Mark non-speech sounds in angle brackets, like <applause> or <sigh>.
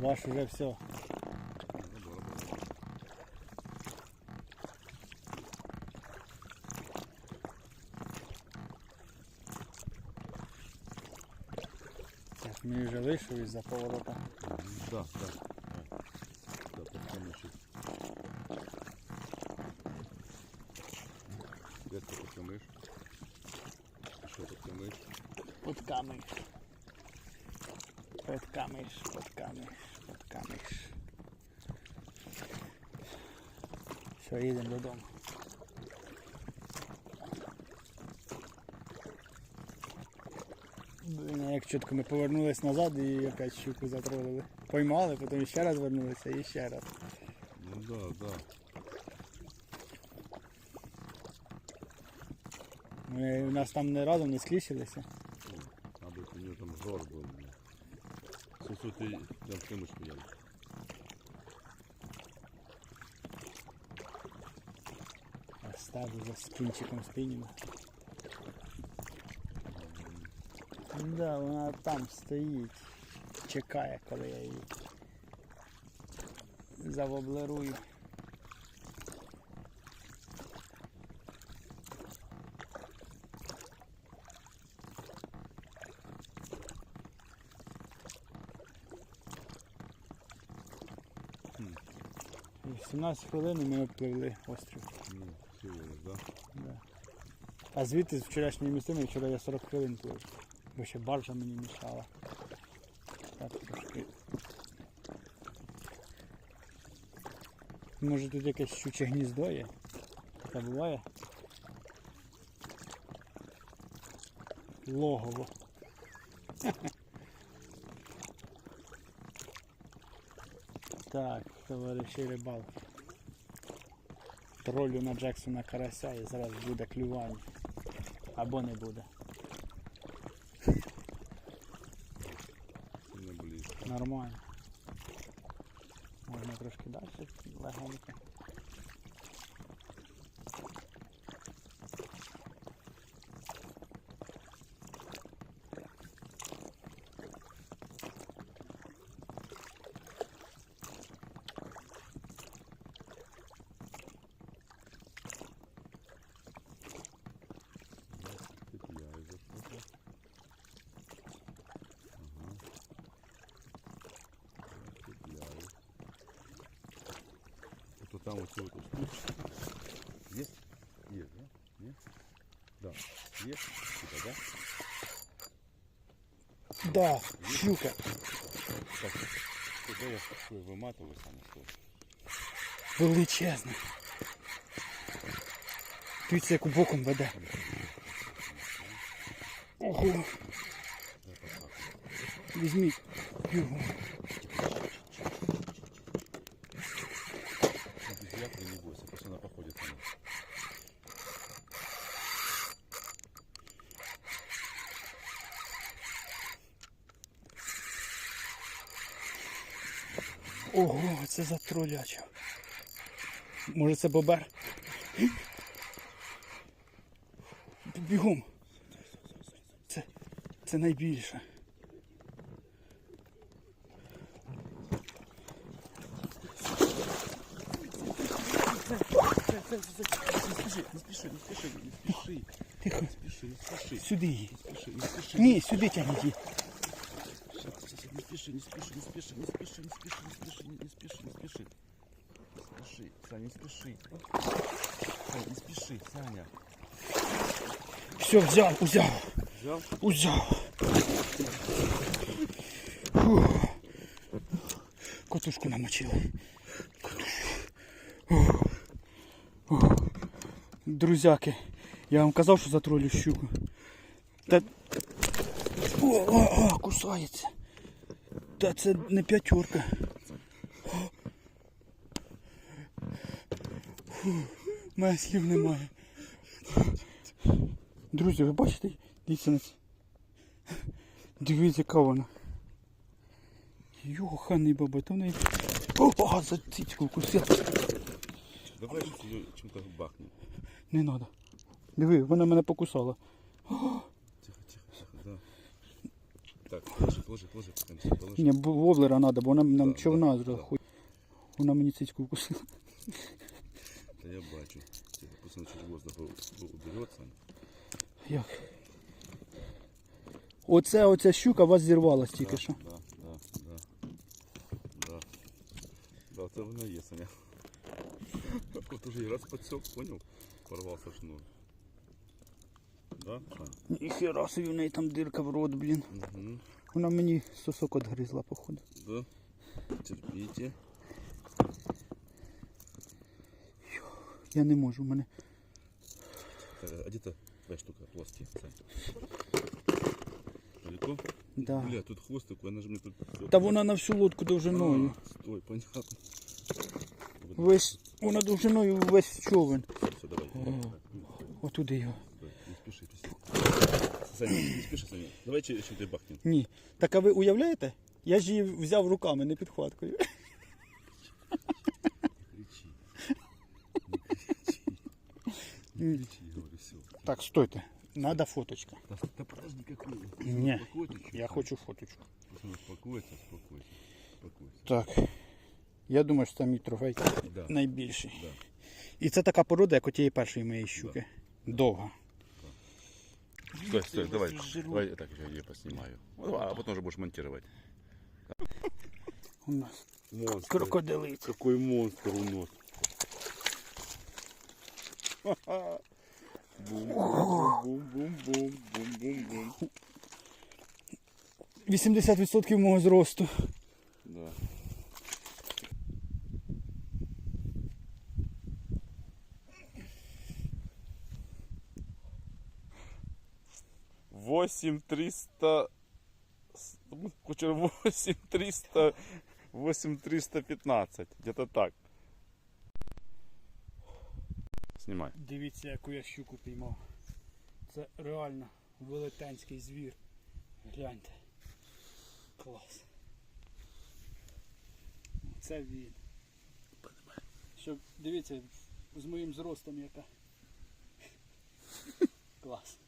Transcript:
Ваш уже все. Так, ми вже вийшли із-за поворота. Да, да. Да, потім ще. Де ти потім Що ти потім Путками. Под камиш, под камиш. Все, їдемо додому. Блін, а як чітко ми повернулись назад і якась щуку затролили. Поймали, потім ще раз вернулися і ще раз. Ну да, да. Ми у нас там не разом не скліщилися. Надо, у нее там жор был. Ты там камышку ел. Ставлю за з кінчиком спинінга. Да, вона там стоїть. Чекає, коли я її завоблерую. І 17 хвилин ми обпливли острів. Ну, лишь, да? Да. А звідти з вчорашньої місцини вчора я 40 хвилин плив. Бо ще баржа мені мішала. Так трошки. Може тут якесь щуче гніздо є? Таке буває? Логово. Так, товариші рибалки. Тролю на Джексона карася і зараз буде клювання. Або не буде. Сильно. Нормально. Можна трошки далі, легенько. там вот всего тут штучка. Есть? Есть, да? Нет? Да. Есть? Типа, да? Да, щука. Так, куда я такой выматываюсь, а не что? Величезна. Дивіться, як боком веде. Ого. Візьміть його. Ого, це за троляча. Може це бобер? Бігом. Це, це найбільше. Не спеши, не спеши, не спеши. Тихо. Не спеши, не спеши. Сюди її. Не спеши, не спеши. Ні, сюди тягніть її. Не спеши, не спеши, не спеши, не спеши, не спеши, не спеши, не спеши, не спеши. Не спеши, Саня, не спеши. Саня, не спеши, Саня. Все, взял, взял. Взял? Взял. Фух. Катушку намочил. Катушку. Друзяки, я вам казав, что затролю щуку. Та... О, о, о, кусається. Та це не п'ятерка. Мене слів немає. Друзі, ви бачите? Дивіться на це. Дивіться, яка вона. Йоханий баба, то в неї. О, о, за цицьку вкусила. Давай чем-то бахнем. Не треба. Диви, вона мене покусала. Тихо, тихо, тихо, да. Так, положи, положи, положи. Ні, бо воблера треба, бо нам, нам Да, човна да, зразу да. хуй. Вона мені цицьку вкусила. Да я бачу. Типа, Просто чуть воздух уберется. Як? Оце, оця щука вас зірвалась тільки що. Да, да, да. Да. Да, це воно є, Саня. <laughs> От уже і раз подсек, понял? Порвался шнур. Да, Сань? Ніхера собі в неї там дирка в рот, блін. Угу. Вона мені сосок отгризла, походу. Да. Терпите. Я не можу, в мене. А где-то твоя штука плоские, Далеко? Да. Бля, тут хвост такой, она же мне тут... Та вона на всю лодку довжиною. А, Стой, понятно. Весь, вона довжиною весь човен. Все, давай. Отуди його. Стой, Не спеши, спеши. Саня, не спеши, Саня. Давай еще ты бахнем. Ні. Так а ви уявляєте? Я ж її взяв руками, не підхваткою. Кричи. Не кричи. Не кричи, говорю, все. Так, стойте. Надо фоточка. Да, да подожди, какую? Не. Я хочу фоточку. Успокойся. Успокойся. Так. Я думаю, що це мій трофей Да. найбільший. Да. І це така порода, як у тієї першої моєї щуки. Довга. Стой, стой, давай. Давай так я ее поснимаю. А потом уже будешь монтировать. У нас Монстр. Крокодилит. Какой монстр у нас. Бум-бум-бум-бум-бум-бум-бум. 80% мого зросту. 8300. 8300. 8315. Где-то так. Знімай. Дивіться, яку я щуку піймав. Це реально велетенський звір. Гляньте. Клас. Це він. Щоб, дивіться, з моїм зростом яка. Клас.